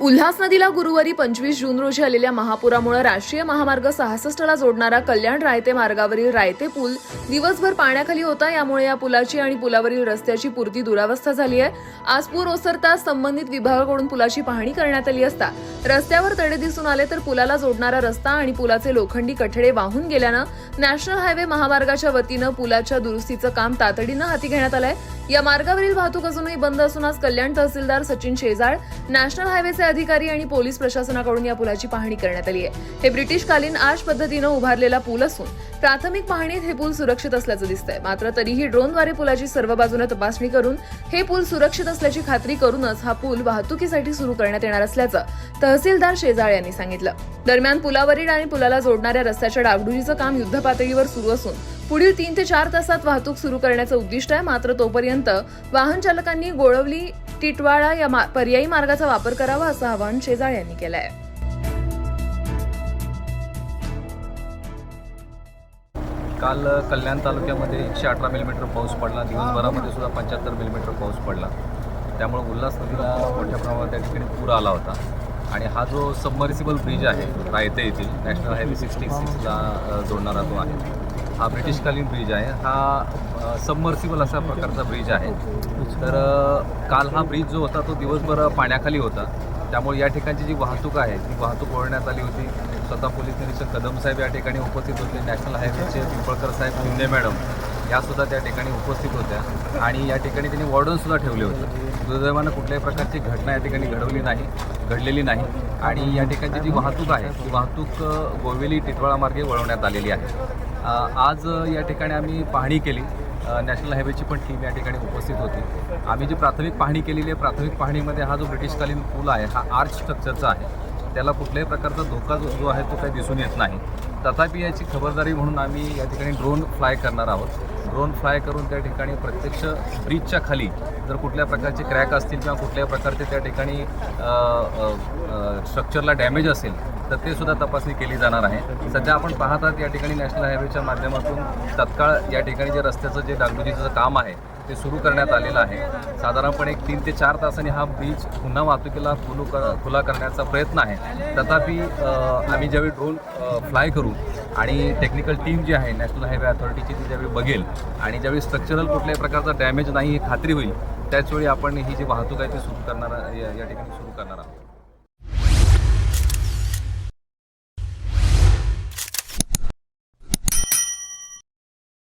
उल्हास नदीला गुरुवारी पंचवीस जून रोजी आलेल्या महापुरामुळे राष्ट्रीय महामार्ग सहासष्टला जोडणारा कल्याण रायते मार्गावरील रायते पूल दिवसभर पाण्याखाली होता. यामुळे या पुलाची आणि पुलावरील रस्त्याची पुरती दुरावस्था झाली आहे. आज पूर ओसरताच संबंधित विभागाकडून पुलाची पाहणी करण्यात आली असता. रस्त्यावर तडे दिसून आले तर पुलाला जोडणारा रस्ता आणि पुलाचे लोखंडी कठडे वाहून गेल्यानं नॅशनल हायवे महामार्गाच्या वतीनं पुलाच्या दुरुस्तीचं काम तातडीनं हाती घेण्यात आलंय. या मार्गावरील वाहतूक अजूनही बंद असून आज कल्याण तहसीलदार सचिन शेजाळ नॅशनल हायवेचे अधिकारी आणि पोलीस प्रशासनाकडून या पुलाची पाहणी करण्यात आली आहे हे ब्रिटिशकालीन आश पद्धतीनं उभारलेला पूल असून प्राथमिक पाहणीत हे पूल सुरक्षित असल्याचं दिसतंय. मात्र तरीही ड्रोनद्वारे पुलाची सर्व बाजूने तपासणी करून हे पूल सुरक्षित असल्याची खात्री करूनच हा पूल वाहतुकीसाठी सुरू करण्यात येणार असल्याचं तहसीलदार शेजाळ यांनी सांगितलं. दरम्यान पुलावरील आणि पुलाला जोडणाऱ्या रस्त्याच्या डागडुजीचं काम युद्ध पातळीवर सुरू असून पुढील तीन ते चार तासात वाहतूक सुरू करण्याचं उद्दिष्ट आहे. मात्र तोपर्यंत वाहन चालकांनी गोळवली टिटवाळा या मा- पर्यायी मार्गाचा वापर करावा असं आवाहन शेजाळ यांनी केलं आहे काल कल्याण तालुक्यामध्ये एकशे अठरा मिलीमीटर पाऊस पडला. दिवसभरामध्ये सुद्धा पंच्याहत्तर मिलीमीटर पाऊस पडला. त्यामुळे उल्हास नदीला मोठ्या प्रमाणात त्या ठिकाणी पूर आला होता. आणि हा जो सबमर्सिबल ब्रिज आहे रायते येथील नॅशनल हायवे सिक्स्टी सिक्सला जोडणारा तो आहे हा ब्रिटिशकालीन ब्रिज आहे. हा सबमर्सिबल अशा प्रकारचा ब्रिज आहे. तर काल हा ब्रिज जो होता तो दिवसभर पाण्याखाली होता. त्यामुळे या ठिकाणची जी वाहतूक आहे ती वाहतूक वळवण्यात आली होती. स्वतः पोलीस निरीक्षक कदम साहेब या ठिकाणी उपस्थित होते. नॅशनल हायवेचे पिंपळकर साहेब शिंदे मॅडम यासुद्धा त्या ठिकाणी उपस्थित होत्या. आणि या ठिकाणी त्यांनी वॉर्डनसुद्धा ठेवले होते. दुर्दैवानं कुठल्याही प्रकारची घटना या ठिकाणी घडवली नाही घडलेली नाही. आणि या ठिकाणची जी वाहतूक आहे ती वाहतूक गोवेली टिटवाळा मार्गे वळवण्यात आलेली आहे. आज या ठिकाणी आम्ही पाहणी केली. नॅशनल हायवेची पण टीम या ठिकाणी उपस्थित होती. आम्ही जी प्राथमिक पाहणी केलेली आहे प्राथमिक पाहणीमध्ये हा जो ब्रिटिशकालीन पूल आहे हा आर्च स्ट्रक्चरचा आहे. त्याला कुठल्याही प्रकारचा धोका जो जो आहे तो काही दिसून येत नाही. तथापि याची खबरदारी म्हणून आम्ही या ठिकाणी ड्रोन फ्लाय करणार आहोत. ड्रोन फ्लाय करून त्या ठिकाणी प्रत्यक्ष ब्रिजच्या खाली जर कुठल्या प्रकारचे क्रॅक असतील किंवा कुठल्या प्रकारचे त्या ठिकाणी स्ट्रक्चरला डॅमेज असेल तर ते सुद्धा तपासणी केली जाणार आहे. सध्या आपण पाहतात या ठिकाणी नॅशनल हायवेच्या माध्यमातून तत्काळ या ठिकाणी जे रस्त्याचं जे डागडुजीचं काम आहे ते सुरू करण्यात आलेलं आहे. साधारणपणे एक तीन ते चार तासांनी हा ब्रिज पुन्हा वाहतुकीला खुलू कर खुला करण्याचा प्रयत्न आहे. तथापि आम्ही ज्यावेळी ड्रोन फ्लाय करू आणि टेक्निकल टीम जी आहे नॅशनल हायवे अथॉरिटीची ती ज्यावेळी बघेल आणि ज्यावेळी स्ट्रक्चरल कुठल्याही प्रकारचा डॅमेज नाही ही खात्री होईल त्याचवेळी आपण ही जी वाहतूक आहे ती सुरू करणार या या ठिकाणी सुरू करणार आहोत.